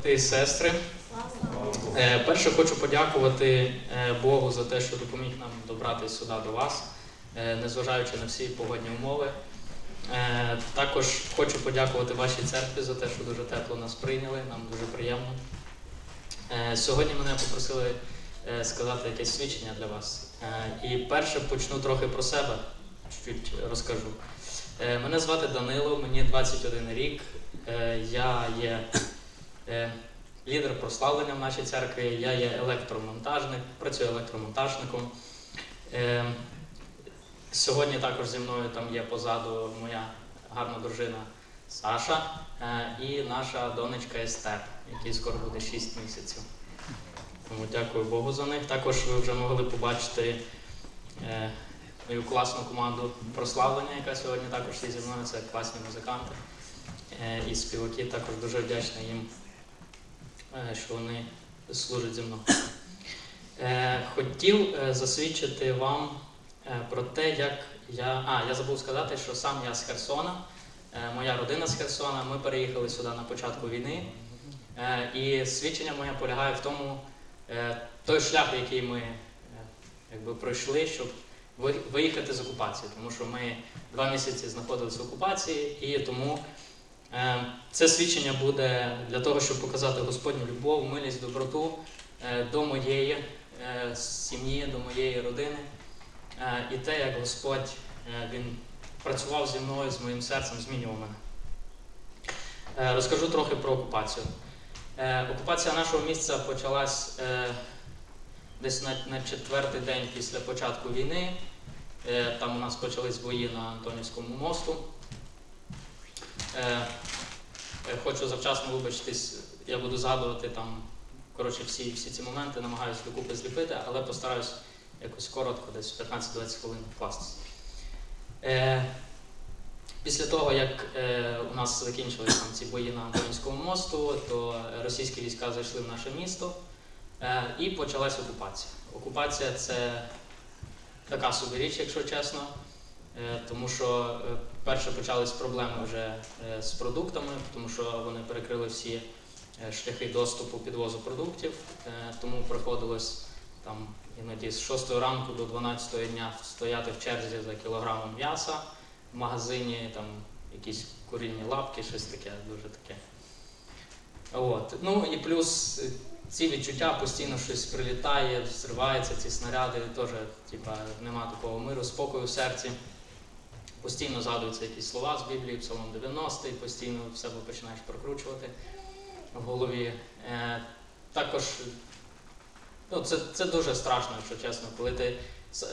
брати і сестри. Е, Перше хочу подякувати е, Богу за те, що допоміг нам добратися сюди до вас, е, незважаючи на всі погодні умови. Також хочу подякувати вашій церкві за те, що дуже тепло нас прийняли, нам дуже приємно. Сьогодні мене попросили сказати якесь свідчення для вас. І перше почну трохи про себе, чуть розкажу. Мене звати Данило, мені 21 рік. Я є лідер прославлення в нашій церкві, я є електромонтажник, працюю електромонтажником. Е, Сьогодні також зі мною там є позаду моя гарна дружина Саша е, і наша донечка Естер, якій скоро буде 6 місяців. Тому дякую Богу за них. Також ви вже могли побачити е, мою класну команду прославлення, яка сьогодні також є зі мною. Це класні музиканти е, і співаки. Також дуже вдячний їм, е, що вони служать зі мною. Е, Хотів е, засвідчити вам е, про те, як я. А, я забув сказати, що сам я з Херсона, е, моя родина з Херсона. Ми переїхали сюди на початку війни. Е, І свідчення моє полягає в тому, е, той шлях, який ми е, якби, пройшли, щоб ви- виїхати з окупації. Тому що ми два місяці знаходилися в окупації, і тому е, це свідчення буде для того, щоб показати Господню любов, милість, доброту е, до моєї е, сім'ї, до моєї родини. Е, І те, як Господь е, він працював зі мною, з моїм серцем, змінював мене. Е, Розкажу трохи про окупацію. Е, Окупація нашого місця почалась е, десь на, четвертий день після початку війни. Е, Там у нас почались бої на Антонівському мосту. Е, Хочу завчасно вибачитись, я буду згадувати там коротше, всі, всі ці моменти, намагаюся докупи зліпити, але постараюсь якось коротко, десь 15-20 хвилин вкластися. Е, Після того, як е, у нас закінчились там ці бої на Антонівському мосту, то російські війська зайшли в наше місто е, і почалась окупація. Окупація це така собі річ, якщо чесно, е, тому що е, перше почались проблеми вже е, з продуктами, тому що вони перекрили всі е, шляхи доступу підвозу продуктів, е, тому приходилось там іноді з 6 ранку до 12 дня стояти в черзі за кілограмом м'яса в магазині, там якісь курінні лапки, щось таке, дуже таке. От. Ну і плюс ці відчуття постійно щось прилітає, зриваються ці снаряди, теж типа, нема такого миру, спокою в серці. Постійно згадуються якісь слова з Біблії, Псалом 90, і постійно в себе починаєш прокручувати в голові. Е, також ну, це, це дуже страшно, якщо чесно. Коли ти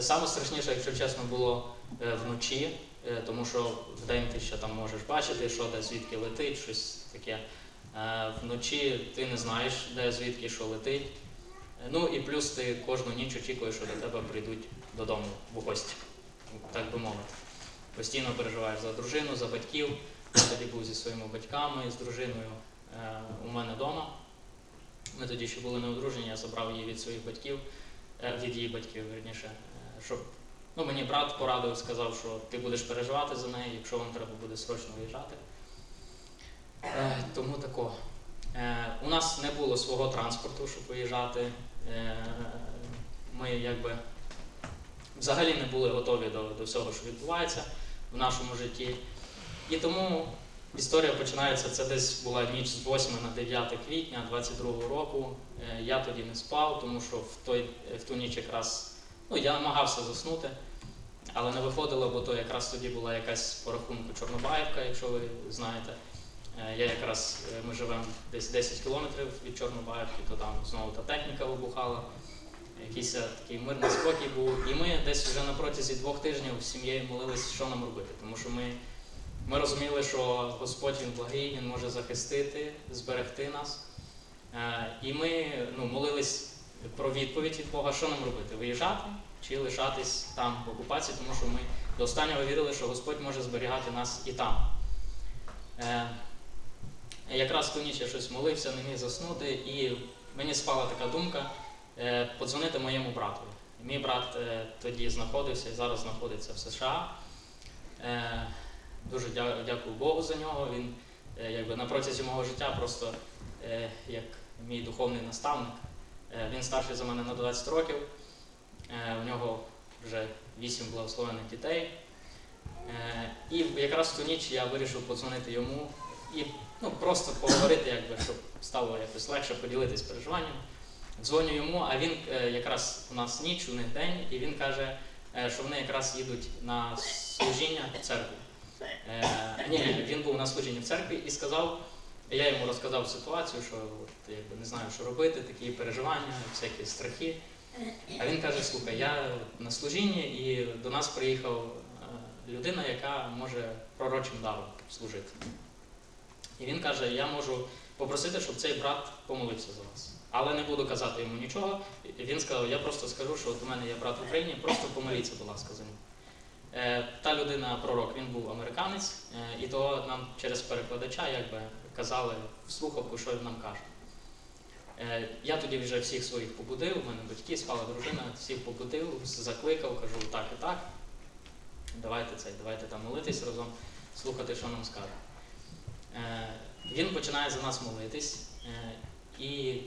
саме страшніше, якщо чесно, було е, вночі, е, тому що вдень ти ще там можеш бачити, що де звідки летить, щось таке. Е, Вночі ти не знаєш, де звідки що летить. Е, Ну і плюс ти кожну ніч очікуєш, що до тебе прийдуть додому в гості, так би мовити. Постійно переживаєш за дружину, за батьків. Я тоді був зі своїми батьками, з дружиною е, у мене вдома. Ми тоді ще були не одружені, я забрав її від своїх батьків, е, від її батьків, верніше, е, щоб ну, мені брат порадив, сказав, що ти будеш переживати за неї, якщо вам треба буде срочно виїжджати. Е, тому тако. Е, у нас не було свого транспорту, щоб виїжджати. Е, ми якби взагалі не були готові до, до всього, що відбувається в нашому житті. І тому історія починається. Це десь була ніч з 8 на 9 квітня 22 року. Е, Я тоді не спав, тому що в, той, в ту ніч якраз ну, я намагався заснути, але не виходило, бо то якраз тоді була якась по рахунку Чорнобаївка, якщо ви знаєте. Е, Я якраз е, ми живемо десь 10 кілометрів від Чорнобаївки, то там знову та техніка вибухала. Якийсь е, такий мирний спокій був. І ми десь вже на протязі двох тижнів з сім'єю молились, що нам робити. Тому що ми, ми розуміли, що Господь він благий, Він може захистити, зберегти нас. Е, І ми ну, молились про відповідь від Бога, що нам робити: виїжджати чи лишатись там в окупації, тому що ми до останнього вірили, що Господь може зберігати нас і там. Е, Якраз ту ніч я щось молився, не міг заснути, і мені спала така думка подзвонити моєму брату. Мій брат е, тоді знаходився і зараз знаходиться в США. Е, Дуже дякую Богу за нього. Він е, якби на протязі мого життя просто е, як мій духовний наставник. Е, Він старший за мене на 20 років. Е, У нього вже 8 благословених дітей. Е, І якраз в ту ніч я вирішив подзвонити йому і ну, просто поговорити, якби, щоб стало якось легше поділитись переживанням. Дзвоню йому, а він е, якраз у нас ніч, у них день, і він каже, е, що вони якраз їдуть на служіння в церкві. Е, ні, він був на служінні в церкві і сказав, я йому розказав ситуацію, що от, якби, не знаю, що робити, такі переживання, всякі страхи. А він каже: слухай, я на служінні і до нас приїхав людина, яка може пророчим даром служити. І він каже: Я можу попросити, щоб цей брат помолився за вас. Але не буду казати йому нічого. Він сказав, я просто скажу, що от у мене є брат в Україні, просто помоліться, будь ласка, за нього. Е, Та людина, пророк, він був американець, е, і то нам через перекладача якби казали в слухавку, що він нам каже. Е, Я тоді вже всіх своїх побудив, у мене батьки, спала дружина, всіх побудив, закликав, кажу так і так. Давайте це, давайте там молитись разом, слухати, що нам скаже. Е, Він починає за нас молитись, е, і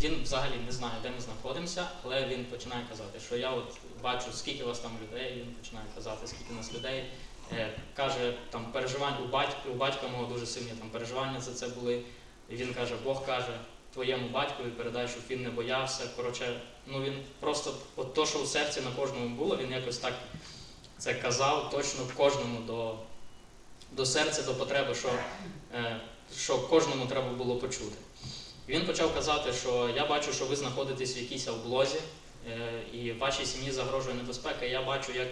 він взагалі не знає, де ми знаходимося, але він починає казати, що я от бачу, скільки у вас там людей, він починає казати, скільки у нас людей. Е, Каже, там переживання у батька, у батька мого дуже сильні там переживання за це були. І він каже, Бог каже, твоєму батькові передай, щоб він не боявся. Коротше, ну він просто от то, що в серці на кожному було, він якось так це казав точно кожному до, до серця, до потреби, що, е, що кожному треба було почути. Він почав казати, що я бачу, що ви знаходитесь в якійсь облозі, е, і вашій сім'ї загрожує небезпека. Я бачу, як,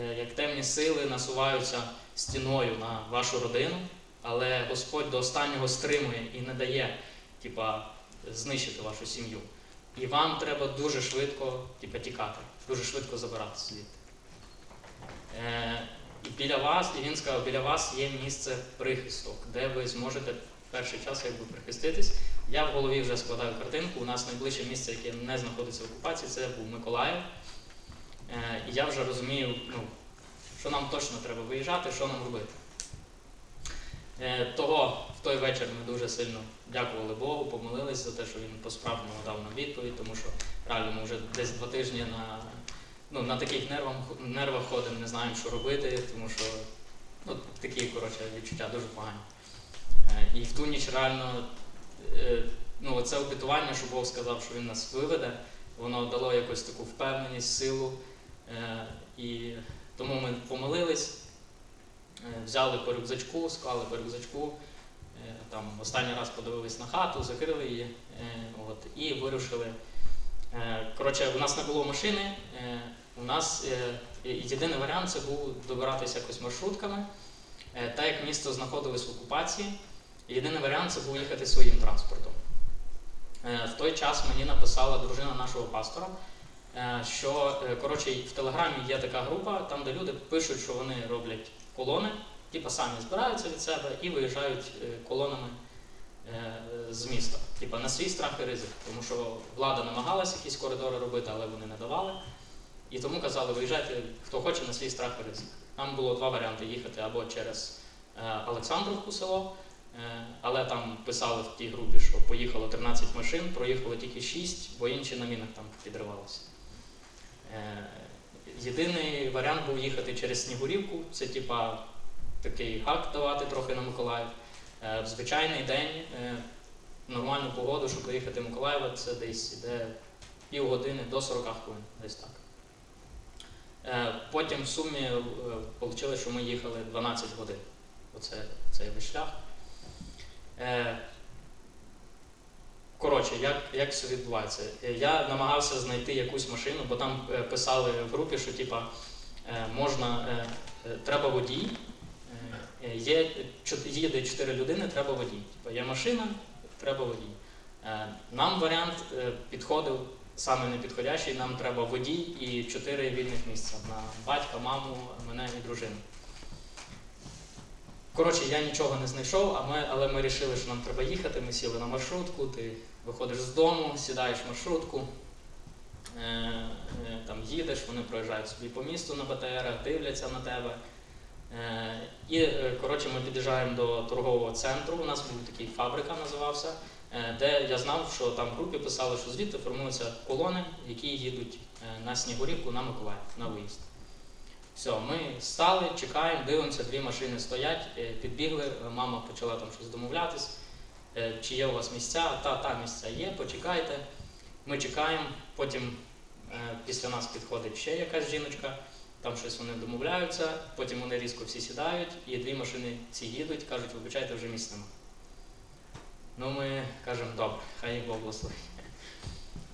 е, як темні сили насуваються стіною на вашу родину, але Господь до останнього стримує і не дає типа, знищити вашу сім'ю. І вам треба дуже швидко типа, тікати, дуже швидко забирати звідти. Е, і біля вас, і він сказав, біля вас є місце прихисток, де ви зможете в перший час якби прихиститись. Я в голові вже складаю картинку. У нас найближче місце, яке не знаходиться в окупації, це був Миколаїв. Е, і я вже розумію, ну, що нам точно треба виїжджати, що нам робити. Е, того в той вечір ми дуже сильно дякували Богу, помолились за те, що він по-справжньому дав нам відповідь, тому що реально ми вже десь два тижні на, ну, на таких нервах, нервах ходимо, не знаємо, що робити, тому що ну, такі коротше, відчуття дуже погані. Е, і в ту ніч реально ну, це обітування, що Бог сказав, що Він нас виведе, воно дало якусь таку впевненість, силу. Е, і тому ми помолились, е, взяли по рюкзачку, склали по рюкзачку. е, Там останній раз подивились на хату, закрили її е, от, і вирушили. Е, Коротше, у нас не було машини. е, У нас е, єдиний варіант це був добиратися якось маршрутками. Е, Так як місто знаходилось в окупації, єдиний варіант це був їхати своїм транспортом. Е, В той час мені написала дружина нашого пастора, е, що е, коротше, в Телеграмі є така група, там де люди пишуть, що вони роблять колони, типа самі збираються від себе і виїжджають колонами з міста. Типа на свій страх і ризик. Тому що влада намагалася якісь коридори робити, але вони не давали. І тому казали, виїжджайте, хто хоче на свій страх і ризик. Нам було два варіанти їхати або через Олександровку село, але там писали в тій групі, що поїхало 13 машин, проїхало тільки 6, бо інші на мінах там підривалися. Е, Єдиний варіант був їхати через Снігурівку, це типа такий гак давати трохи на Миколаїв. Е, В звичайний день, е, нормальну погоду, щоб доїхати Миколаєва, це десь іде півгодини до 40 хвилин, десь так. Е, Потім в сумі вийшло, що ми їхали 12 годин. Оце цей шлях. Е, Коротше, як, як все відбувається? Е, Я намагався знайти якусь машину, бо там е, писали в групі, що типа, можна, треба водій. Є, їде 4 людини, треба водій. Типа, є машина, треба водій. Нам варіант підходив саме непідходящий, нам треба водій і 4 вільних місця на батька, маму, мене і дружину. Коротше, я нічого не знайшов, а ми, але ми вирішили, що нам треба їхати. Ми сіли на маршрутку, ти виходиш з дому, сідаєш в маршрутку, е, е, там їдеш, вони проїжджають собі по місту на БТРах, дивляться на тебе. Е, і, е, коротше, ми під'їжджаємо до торгового центру. У нас був такий фабрика, називався. е, де я знав, що там в групі писали, що звідти формуються колони, які їдуть е, на Снігурівку на Миколаїв на виїзд. Все, ми стали, чекаємо, дивимося, дві машини стоять, е, підбігли, е, мама почала там щось домовлятись, е, чи є у вас місця, та, та місця є, почекайте. Ми чекаємо, потім після нас підходить ще якась жіночка, там щось вони домовляються, потім вони різко всі сідають, і дві машини ці їдуть, кажуть, вибачайте, вже місць нема. Ну, ми кажемо, добре, хай Бог благословить.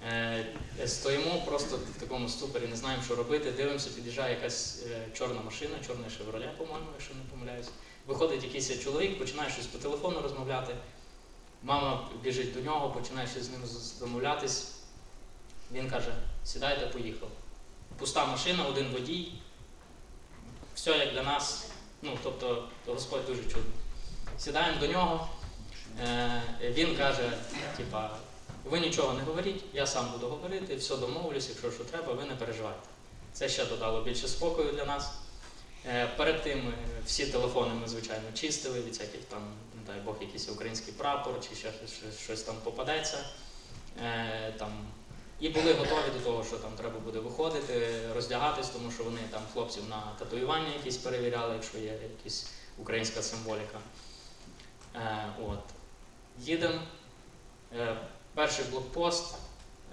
Е, Стоїмо просто в такому ступорі, не знаємо, що робити. Дивимося, під'їжджає якась е, чорна машина, чорний шевроле, по-моєму, якщо не помиляюсь. Виходить якийсь чоловік, починає щось по телефону розмовляти. Мама біжить до нього, починає щось з ним домовлятись. Він каже: сідайте, поїхав. Пуста машина, один водій. Все як для нас. Ну, тобто, Господь дуже чудний. Сідаємо до нього. Е, він каже, типа, ви нічого не говоріть, я сам буду говорити, все домовлюсь, якщо що треба, ви не переживайте. Це ще додало більше спокою для нас. Е, Перед тим е, всі телефони ми, звичайно, чистили від всяких там, не дай Бог, якийсь український прапор чи ще щось, там попадеться. Е, Там, і були готові до того, що там треба буде виходити, роздягатись, тому що вони там хлопців на татуювання якісь перевіряли, якщо є якась українська символіка. От. Їдемо. Перший блокпост.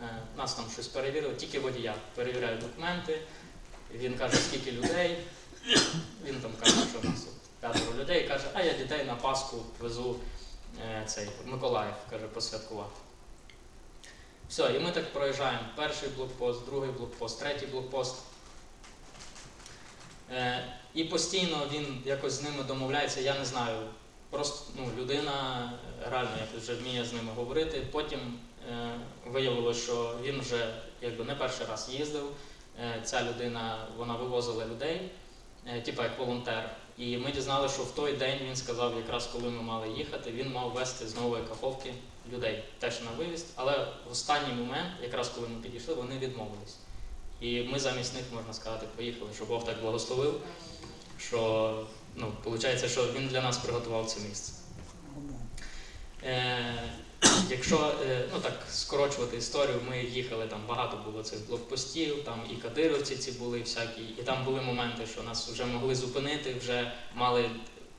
Е, нас там щось перевірили, тільки водія. Перевіряють документи. Він каже, скільки людей. Він там каже, що у нас п'ятеро людей. Каже, а я дітей на Пасху везу е, цей Миколаїв, каже, посвяткувати. Все, і ми так проїжджаємо. Перший блокпост, другий блокпост, третій блокпост. Е, і постійно він якось з ними домовляється, я не знаю. Просто ну, людина е, реально якось вже вміє з ними говорити. Потім е, виявилося, що він вже якби не перший раз їздив. Е, ця людина вона вивозила людей, е, типа як волонтер. І ми дізналися, що в той день він сказав, якраз коли ми мали їхати, він мав вести з нової каховки людей теж на виїзд. Але в останній момент, якраз коли ми підійшли, вони відмовились. І ми замість них, можна сказати, поїхали, що Бог так благословив, що ну, виходить, що він для нас приготував це місце. Е, якщо е, ну, так, скорочувати історію, ми їхали, там багато було цих блокпостів, там і кадировці ці були всякі, і там були моменти, що нас вже могли зупинити, вже мали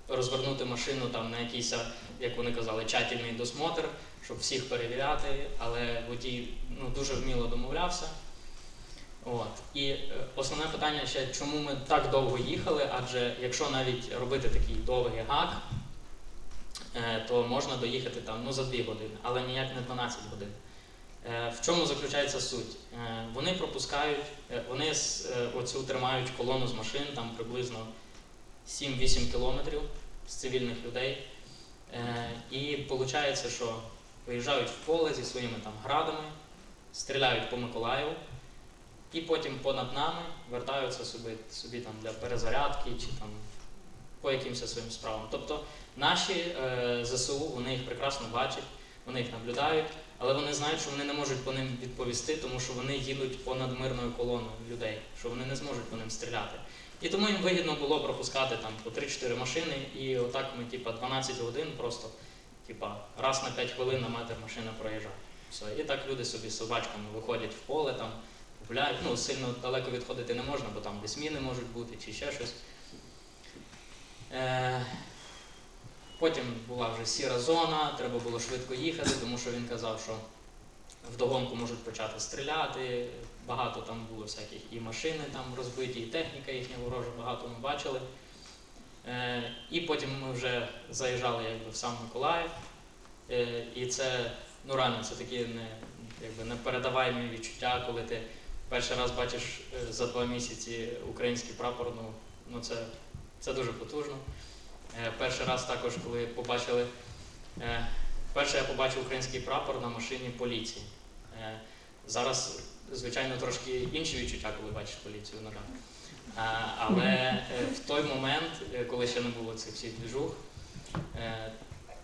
розвернути машину там на якийсь, як вони казали, тщательний досмотр, щоб всіх перевіряти, але водій ну, дуже вміло домовлявся. От. І е, основне питання ще, чому ми так довго їхали, адже якщо навіть робити такий довгий гак, е, то можна доїхати там ну, за 2 години, але ніяк не 12 годин. Е, В чому заключається суть? Вони пропускають, вони оцю тримають колону з машин там приблизно 7-8 кілометрів з цивільних людей. І виходить, що виїжджають в поле зі своїми там градами, стріляють по Миколаєву, і потім понад нами вертаються собі, собі там для перезарядки чи там по якимось своїм справам. Тобто наші е, ЗСУ вони їх прекрасно бачать, вони їх наблюдають, але вони знають, що вони не можуть по ним відповісти, тому що вони їдуть понад мирною колоною людей, що вони не зможуть по ним стріляти. І тому їм вигідно було пропускати там по 3-4 машини, і отак ми, типа, 12 годин просто, типа, раз на 5 хвилин на метр машина проїжджає. Все. І так люди собі з собачками виходять в поле, там, гуляють. Ну, сильно далеко відходити не можна, бо там десь міни можуть бути чи ще щось. Е, Потім була вже сіра зона, треба було швидко їхати, тому що він казав, що вдогонку можуть почати стріляти. Багато там було всяких і машини там розбиті, і техніка їхня ворожа, багато ми бачили. Е, і потім ми вже заїжджали якби, в сам Миколаїв. Е, і це, ну реально, це такі не, якби, непередаваємі відчуття, коли ти перший раз бачиш е, за два місяці український прапор, ну, ну це, це дуже потужно. Е, Перший раз також, коли побачили, е, перше я побачив український прапор на машині поліції. Е, Зараз, звичайно, трошки інші відчуття, коли бачиш поліцію на. Е, Але в той момент, коли ще не було цих всіх двіжух,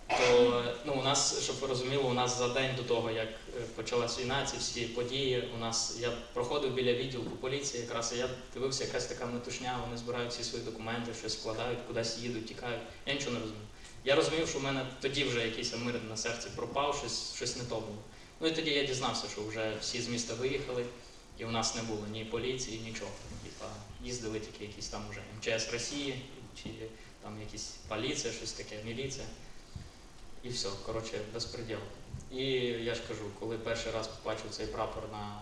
то ну, у нас, щоб ви розуміли, у нас за день до того, як е, почалась війна, ці всі події, у нас я проходив біля відділку поліції, якраз і я дивився, якась така метушня, вони збирають всі свої документи, щось складають, кудись їдуть, тікають. Я нічого не розумію. Я розумів, що в мене тоді вже якийсь мир на серці пропав, щось, щось не то було. Ну і тоді я дізнався, що вже всі з міста виїхали, і у нас не було ні поліції, нічого. Типа, їздили тільки якісь там вже МЧС Росії, чи там якісь поліція, щось таке, міліція. І все, коротше, безпреділ. І я ж кажу, коли перший раз побачив цей прапор на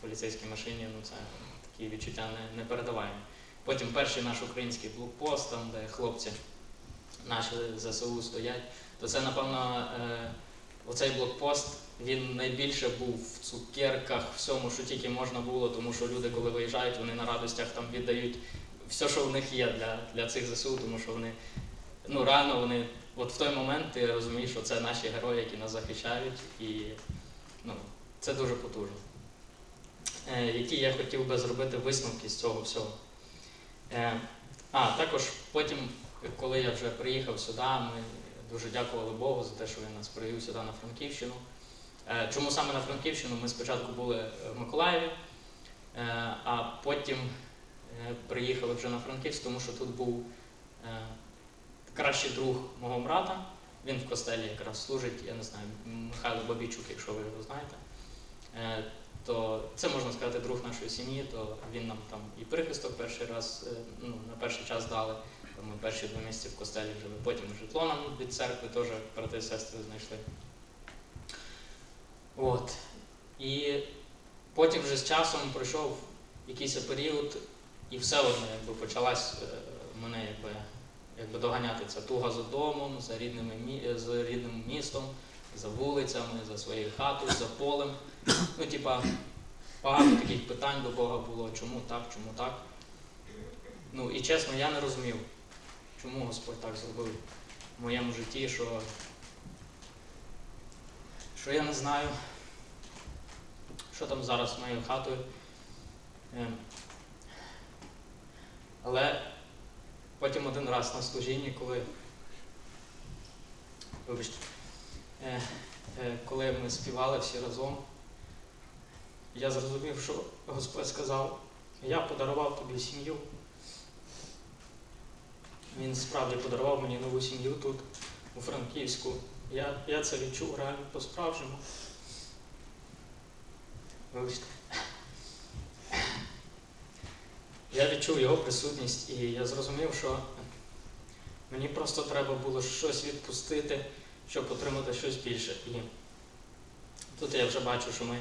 поліцейській машині, ну це такі відчуття не, не передаваємо. Потім перший наш український блокпост, там, де хлопці наші ЗСУ стоять, то це, напевно, е, оцей блокпост він найбільше був в цукерках, всьому, що тільки можна було, тому що люди, коли виїжджають, вони на радостях там віддають все, що в них є для, для цих ЗСУ, тому що вони ну реально вони, от в той момент ти розумієш, що це наші герої, які нас захищають, і ну, це дуже потужно. Е, які я хотів би зробити висновки з цього всього. Е, а, також потім, коли я вже приїхав сюди, ми дуже дякували Богу за те, що він нас привів сюди на Франківщину. Е, чому саме на Франківщину? Ми спочатку були в Миколаєві, е, а потім е, приїхали вже на Франківськ, тому що тут був е, кращий друг мого брата. Він в костелі якраз служить, я не знаю, Михайло Бабійчук, якщо ви його знаєте. Е, то це можна сказати друг нашої сім'ї, то він нам там і прихисток перший раз, е, ну, на перший час дали. Ми перші два місяці в костелі жили. Потім житло нам від церкви теж брати і сестри знайшли. От. І потім вже з часом пройшов якийсь період, і все одно якби, почалась е, мене якби, якби доганяти ця туга за домом, за, рідними, за рідним містом, за вулицями, за своєю хатою, за полем. Ну, типа, багато таких питань до Бога було, чому так, чому так. Ну і чесно, я не розумів, чому Господь так зробив в моєму житті, що, що я не знаю, що там зараз з моєю хатою. Ем, Але один раз на служінні, коли. Вибачте. Е, е, коли ми співали всі разом, я зрозумів, що Господь сказав, я подарував тобі сім'ю. Він справді подарував мені нову сім'ю тут, у Франківську. Я, я це відчув реально по-справжньому. Вибачте. Я відчув його присутність і я зрозумів, що мені просто треба було щось відпустити, щоб отримати щось більше. І тут я вже бачу, що ми,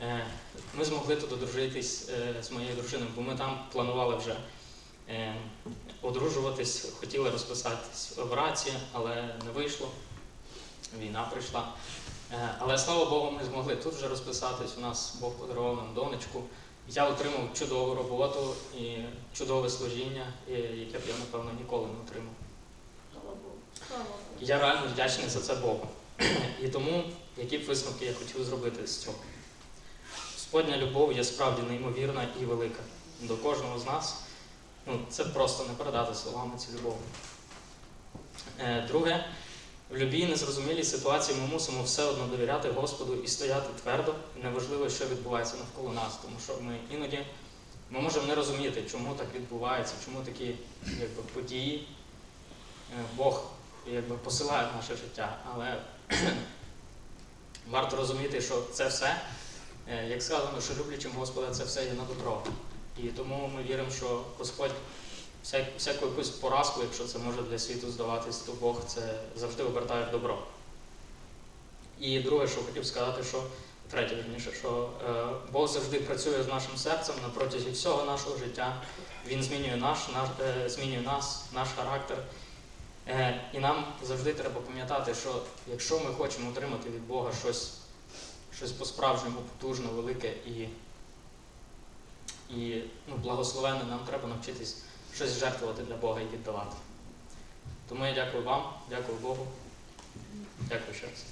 е, ми змогли тут одружитись е, з моєю дружиною, бо ми там планували вже е, одружуватись, хотіли розписатись в раці, але не вийшло. Війна прийшла. Але слава Богу, ми змогли тут вже розписатись. У нас Бог подарував нам донечку. Я отримав чудову роботу і чудове служіння, яке б я, напевно, ніколи не отримав. Слава Богу. Слава Богу. Я реально вдячний за це Богу. І тому, які б висновки я хотів зробити з цього. Господня любов є справді неймовірна і велика. До кожного з нас. Ну, це просто не передати словами цю любов. Е, Друге, в любій незрозумілій ситуації ми мусимо все одно довіряти Господу і стояти твердо, неважливо, що відбувається навколо нас, тому що ми іноді ми можемо не розуміти, чому так відбувається, чому такі якби, події е, Бог якби, посилає наше життя. Але варто розуміти, що це все, е, як сказано, що люблячим Господа, це все є на добро. І тому ми віримо, що Господь всяку якусь поразку, якщо це може для світу здаватись, то Бог це завжди обертає в добро. І друге, що хотів сказати, що третє вірніше, що е, Бог завжди працює з нашим серцем на протязі всього нашого життя. Він змінює наш, наш е, змінює нас, наш характер. Е, і нам завжди треба пам'ятати, що якщо ми хочемо отримати від Бога щось, щось по-справжньому потужне, велике і, і ну, благословенне, нам треба навчитись щось жертвувати для Бога і віддавати. Тому я дякую вам, дякую Богу. Дякую ще раз.